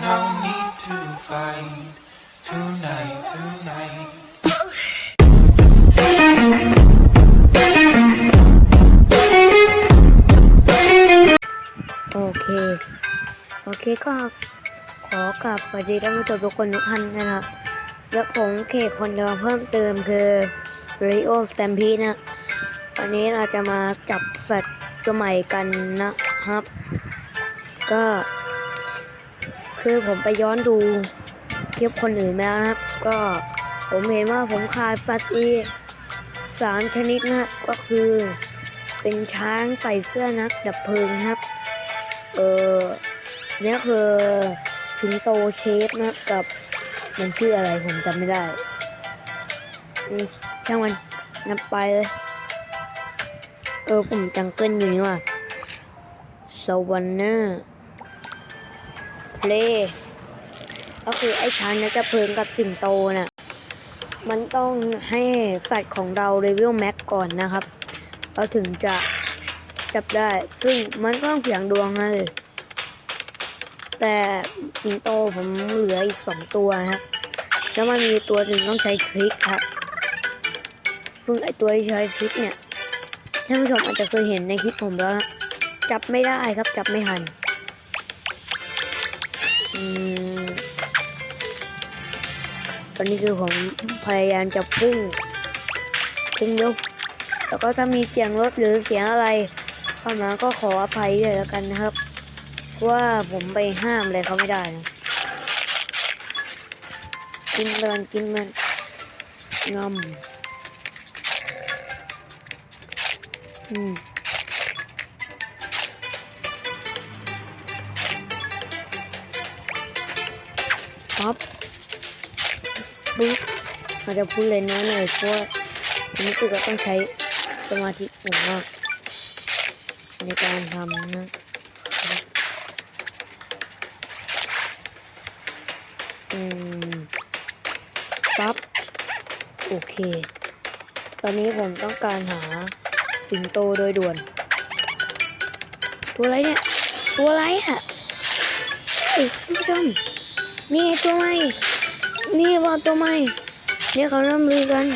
no need to fight tonight, tonight. โอเค โอเคก็ขอกราบสวัสดีท่านผู้ชมทุกคนทุกท่านนะครับและผมเคคนเดิมเพิ่มเติมคือ Rio Stampede นะวันนี้เราจะมาจับสัตว์ตัวใหม่กันนะครับ ก็ คือผมไปย้อนดูคลิปคนอื่นมาแล้วนะครับ ก็ผมเห็นว่าผมขาดสัตว์อีกสามชนิดนะก็คือ เป็นช้างใส่เสื้อนักดับเพลิงครับ เออเนี่ยคือสิงโตเชฟนะกับมันชื่ออะไรผมจำไม่ได้ช่างมันนับไปเลยเออผมจังเกิลอยู่นี่ว่ะสวันน่า เพลก็คือไอ้ช้างนี่ยจะเพลิงกับสิงโตน่ะมันต้องให้สัตว์ของเราเลเวลแม็กก่อนนะครับเราถึงจะจับได้ ซึ่งมันก็ต้องเสียงดวงนะเลยแต่สิงโตผมเหลืออีกสองตัวฮะแล้วมันมีตัวหนึ่งต้องใช้ทริคครับซึ่งไอตัวที่ใช้ทริคเนี่ยท่านผู้ชมอาจจะเคยเห็นในคลิปผมแล้วจับไม่ได้ครับจับไม่ทัน ตอนนี้คือผมพยายามจะพุ่ง พุ่งเร็วแล้วก็ถ้ามีเสียงรถหรือเสียงอะไร เข้ามาก็ขออภัยด้วยแล้วกันนะครับ เพราะว่าผมไปห้ามอะไรเขาไม่ได้นะกินมันกินมันงอมอืม ปั๊บปุ๊บอาจจะพูดเลยน้อยหน่อยเพราะว่าผมรู้สึกว่าต้องใช้สมาธิสูงมากในการทำนะอืมปั๊บโอเค ตอนนี้ผมต้องการหาสิงโตโดยด่วน ตัวอะไรเนี่ย ตัวอะไรอะเฮ้ยท่านผู้ชม นี่ตัวใหม่นี่ว่าตัวใหม่เนี่ยเขาเริ่มลือกัน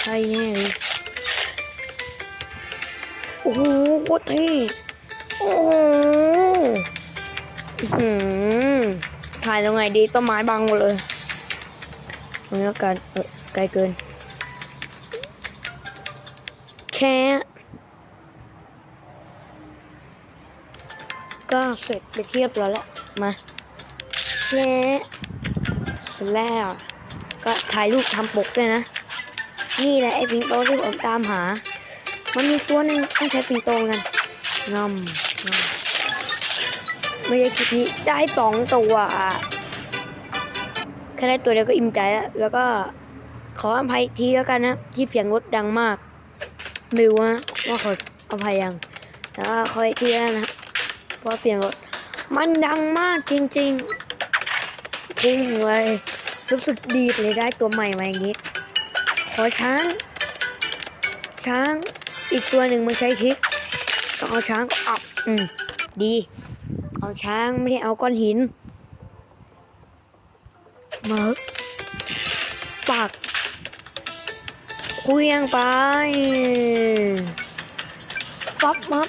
ใช่แน่เลยโอ้โหโคตรเท่โอ้โหถ่ายตรงไหนดีต้นไม้บังหมดเลยตรงนี้แล้วกันเออไกลเกิน แชะก็เสร็จไปเทียบแล้วมาแชะเสร็จ แล้วก็ถ่ายรูปทำปกด้วยนะ นี่แหละไอ้พิงโตที่ผมตามหา มันมีตัวหนึ่งต้องใช้ปิงโตกันงอมงอมไม่ใช่คลิปนี้ได้สองตัวอะแค่ได้ตัวเดียวก็อิ่มใจแล้ว แล้วก็ขออภัยทีแล้วกันนะ ที่เสียงรถดังมากไม่รู้นะว่าขออภัยยังแต่ว่าขออีกทีแล้วนะเพราะเสียงรถมันดังมากจริง ๆ พุ่งเลยรู้สึกดีเลยได้ตัวใหม่มาอย่างนี้ ขอช้าง ช้างอีกตัวหนึ่งมันใช้ทิศต้องเอาช้างก็เอาอืมดี เอาช้างไม่ได้เอาก้อนหินมาปากเคลี้ยงไปฟับมับ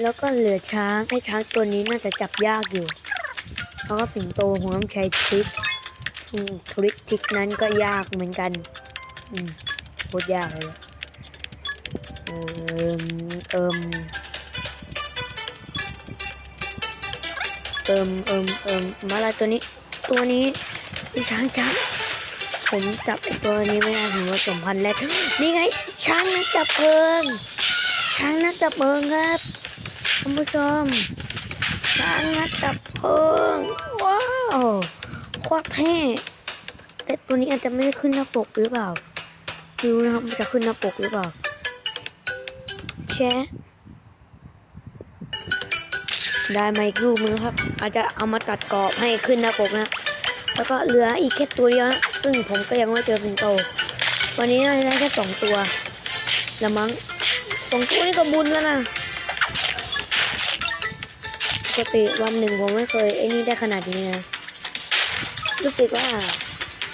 แล้วก็เหลือช้างไอ้ช้างตัวนี้น่าจะจับยากอยู่ เพราะว่าสิงโตผมต้องใช้ทริคซึ่งทริคทริคนั้นก็ยากเหมือนกัน อืมโคตรยากเลยเอิมเอิมเอิมเอิมเอิมมาลายตัวนี้ ตัวนี้ช้างช้างผมจับตัวนี้ไม่ได้ผมว่าสมพันธ์แรกนี่ไง ช้างนักดับเพลิงช้างนักดับเพลิงครับท่านผู้ชม งนักดับเพลิง ว้าวโคตรเท่แต่ตัวนี้อาจจะไม่ได้ขึ้นหน้าปกหรือเปล่าไม่รู้นะครับมันจะขึ้นหน้าปกหรือเปล่าแชะได้มาอีกรูปนึงครับ อาจจะเอามาตัดกรอบให้ขึ้นหน้าปกนะ แล้วก็เหลืออีกแค่ตัวเดียวนะซึ่งผมก็ยังไม่เจอสิงโต วันนี้น่าจะได้แค่สองตัวละมั้งสองตัวนี่ก็บุญแล้วนะ กติวันหนึ่งผมไม่เคยไอ้นี่ได้ขนาดนี้นะรู้สึกว่า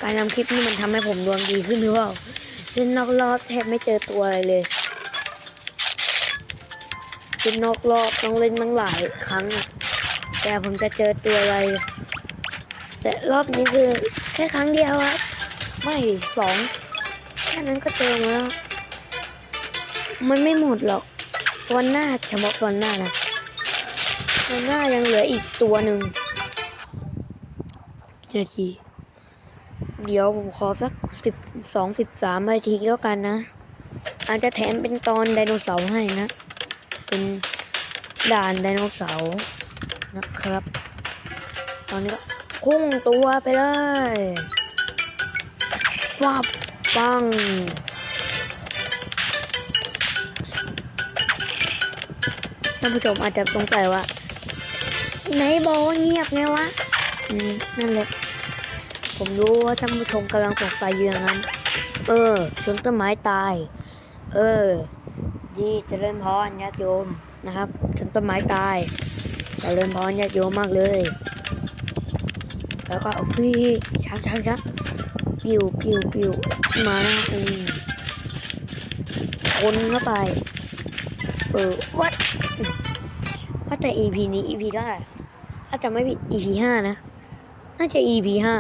การทำคลิปนี่มันทำให้ผมดวงดีขึ้นหรือเปล่าเล่นนอกรอบแทบไม่เจอตัวอะไรเลยเล่นนอกรอบต้องเล่นตั้งหลายครั้งอะแต่ผมจะเจอตัวอะไร แต่รอบนี้คือแค่ครั้งเดียวครับไม่สองแค่นั้นก็เจอมาแล้ว มันไม่หมดหรอกฟอนหน้าเฉพาะฟอนหน้านะ ฟอนหน้ายังเหลืออีกตัวหนึ่งนาที เดี๋ยวผมขอสักสิบสองสิบสามนาทีแล้วกันนะ อาจจะแถมเป็นตอนไดโนเสาร์ให้นะ เป็นด่านไดโนเสาร์นะครับ ตอนนี้ก็พุ่งตัวไปเลยฟับปังท่านผู้ชมอาจจะสงสัยว่า ไหนบอกว่าเงียบไงวะอืมนั่นแหละ ผมรู้ว่าท่านผู้ชมกำลังสงสัยอยู่อย่างนั้น เออชนต้นไม้ตาย เออ ดีจเจริญพรญาติโยมนะครับชนต้นไม้ตายจเจริญพรญาติโยมมากเลย แล้วก็เอาพี่ชักชักชักปิวปิวปิวมานะอืมคนเข้าไป เออวัดว่าแต่ EP นี้ EP เท่าไหร่ถ้ จะไม่ผิด EP ห้านะ น่าจะ EP ห้า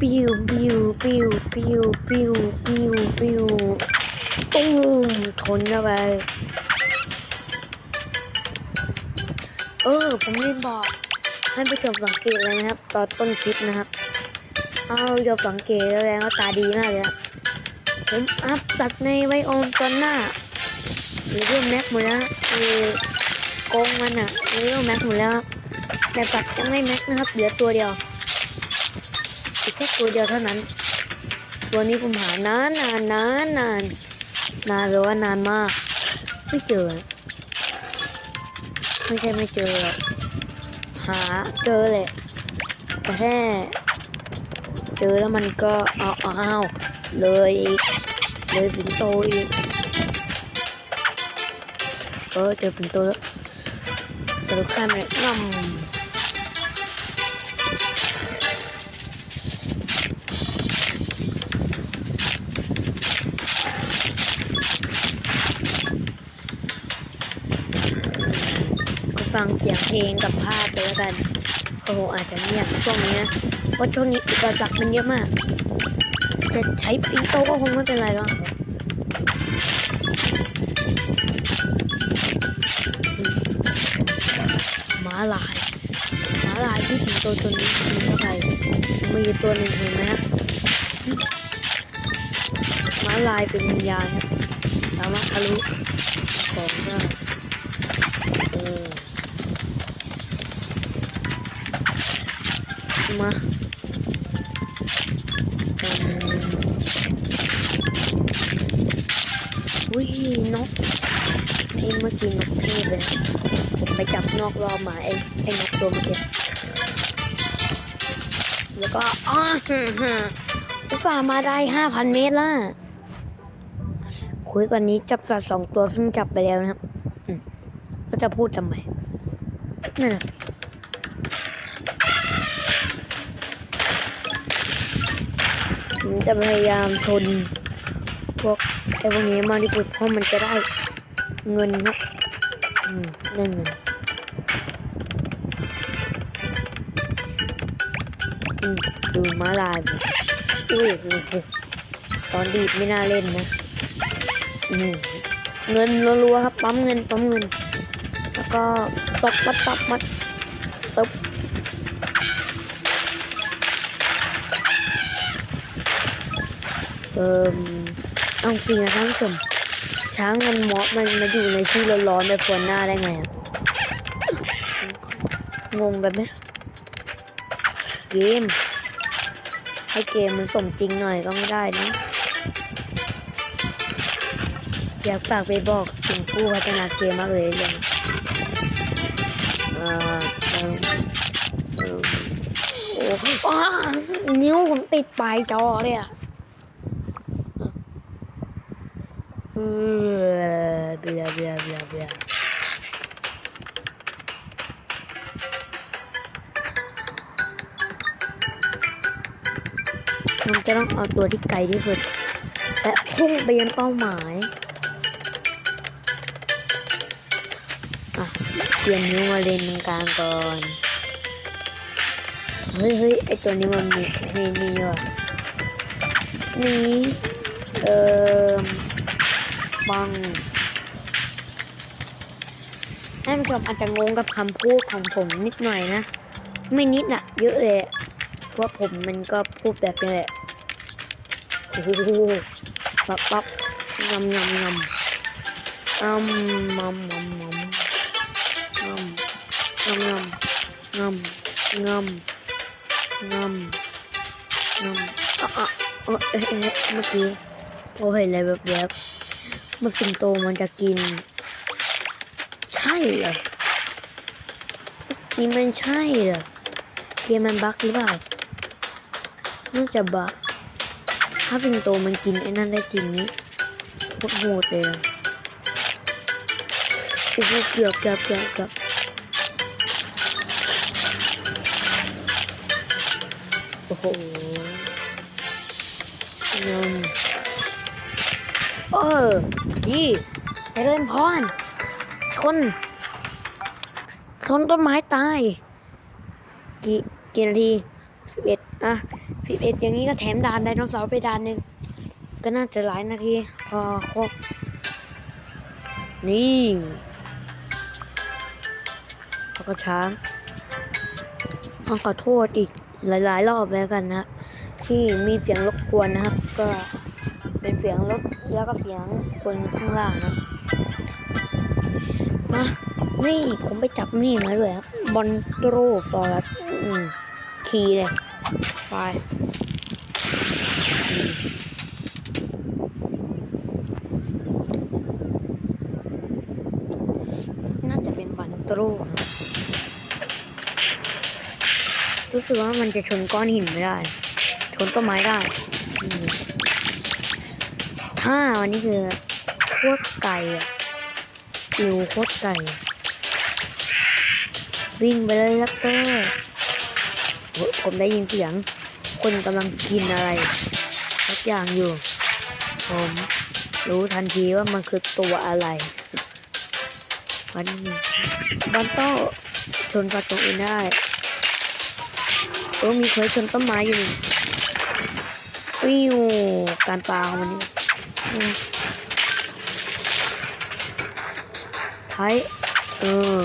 ปิวปิวปิวปิวปิวปิวปิวตุ้มทนเข้าไปเออ ผมลืมบอก ให้ผู้ชมสังเกตเลยนะครับ ตอนต้นคลิปนะครับ เอาเดี๋ยวสังเกตแล้วแรงว่าตาดีมากเลยผมอัพสัตว์ในไวโอมตอนหน้าหรือเรื่องแม็กหมดแล้วคือโกงมันอะหรือเรื่องแม็กหมดแล้วครับแต่สัตว์ยังไม่แม็กนะครับเหลือตัวเดียวอีกแค่ตัวเดียวเท่านั้น ตัวนี้ผมหานานนานนานนานนานเลยว่านานมาก ไม่เจอ ไม่ใช่ไม่เจอหาเจอแหละแต่แค่ จอแล้วมันก็เอาเอาเอาเลยเลยสิงโตอีกเออเจอสิงโตแล้วเจอข้ามเลยงำก็ฟังเสียงเพลงกับภาพไปแล้วกัน โอ้อาจจะเงียบช่วงนี้นะเพราะช่วงนี้อุปสรรคมันเยอะมาก จะใช้ฟิงโตก็คงไม่เป็นไรหรอกม้าลายม้าลายที่สิงโตตัวนี้กิเข้าไปมีตัวหนึ่งเห็นไหมฮะม้าลายเป็นวิญญาณสามารถทะลุของได้เออ มาอุ้ยนกไอ้เมื่อกี้นกเทพเลยผมไปจับนอกรอบมาไอ้ไอ้นกตัวเมื่อกี้แล้วก็อ้อฮึ่มฮึ่มอุตส่ามาได้ห้าพันเมตรละคุยวันนี้จับสัตว์สองตัวซึ่งจับไปแล้วนะครับก็จะพูดทำไมนั่นแหละ ผมจะพยายามชนพวกไอ้พวกนี้มากที่สุดเพราะมันจะได้เงินครับอืมได้เงินอืมดูม้าลายอุ้ยตอนดีดไม่น่าเล่นนะอืมเงินรัวๆครับปั๊มเงินปั๊มเงิน แล้วก็ตบมัดตบมัด ออเอาจริงนะท่านผู้ชมช้างมันเหมาะมันมาอยู่ในที่ร้อนๆแบบฝนหน้าได้ไงอะงงแบบไหมเกม ให้เกมมันสมจริงหน่อยก็ไม่ได้นะ อยากฝากไปบอกถึงผู้พัฒนาเกมมากเลยเรื่องอ่าโอ้อ้านิ้วผมติดปลายจอเลยอะ เออเบียเบียเบียเบียผมจะต้องเอาตัวที่ไกลที่สุด และพุ่งไปยังเป้าหมายอะเปลี่ยนนิ้วมาเลนตรงกลางก่อนเฮ้ยเฮ้ยไอตัวนี้มันมีให้นี่ว่ะนี่เอ่อ บังท่านผู้ชมอาจจะงงกับคำพูดของผมนิดหน่อยนะ ไม่นิดอะเยอะเลยเพราะผมมันก็พูดแบบนี้แหละโอ้โหปั๊บปั๊บงำงำงำอ้ำมัมมัมมัมงำงำงำงำงำงำงำอะอะเออเออเมื่อกี้โอ้เห็นอะไรแบบแบบ มันสิงโตมันจะกิน ใช่เหรอนี่มันใช่เหรอเกมมันบั๊กหรือเปล่าน่าจะบั๊กถ้าสิงโตมันกินไอ้นั่นได้จริงนี่โคตรโหดเลยอะโอ้โหเกือบเกือบเกือบเกือบโอ้โหยำ เออ ดีไปเริ่มพร ชน ชนต้นไม้ตาย กี่กี่นาทีสิบเอ็ดอะสิบเอ็ดอย่างนี้ก็แถมดานไดโนเสาร์ไปดานหนึ่ง ก็น่าจะหลายนาที พอครบ นี่แล้วก็ช้างต้องขอโทษอีกหลาย ๆ รอบแล้วกันนะ ที่มีเสียงรบกวนนะครับ ก็ เป็นเสียงรถแล้วก็เสียงคนข้างล่างนะมานี่ผมไปจับนี่มาด้วยครับบอนโตรฟอรัสอืมคีเลยไปน่าจะเป็นบันโตรนะรู้สึกว่ามันจะชนก้อนหินไม่ได้ ชนต้นไม้ได้ ถ้าวันนี้คือโคตรไก่อะอิวโคตรไก่วิ่งไปเลยลักเตอร์ผมได้ยินเสียง คนกำลังกินอะไรสักอย่างอยู่ ผมรู้ทันทีว่ามันคือตัวอะไรวันนี้บันโต้ชนประตูอื่นได้เออมีเคยชนต้นไม้อยู่นี่วิวการปลาของมันนี่ อืมไทยเออ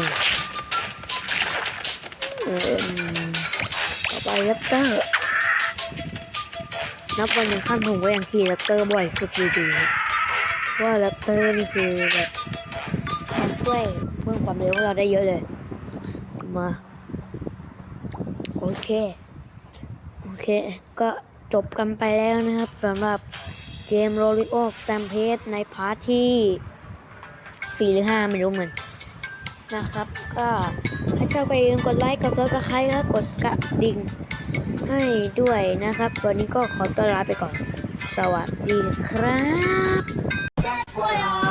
เออต่อไปแรปเตอร์นับวันยังขั้นผมก็ยังขี่แรปเตอร์บ่อยสุดอยู่ดีว่าแรปเตอร์นี่คือแบบมันช่วยเพิ่มความเร็วให้เราได้เยอะเลย มา โอเค โอเค ก็จบกันไปแล้วนะครับสำหรับ เกมโรลิโอสแตมเพสในพาร์ทที่4หรือ5ไม่รู้เหมือนนะครับ ก็ถ้าชอบก็อย่าลืมกดไลค์กดซับสไครต์แล้วกดกระดิ่งให้ด้วยนะครับวันนี้ก็ขอตัวลาไปก่อน สวัสดีครับ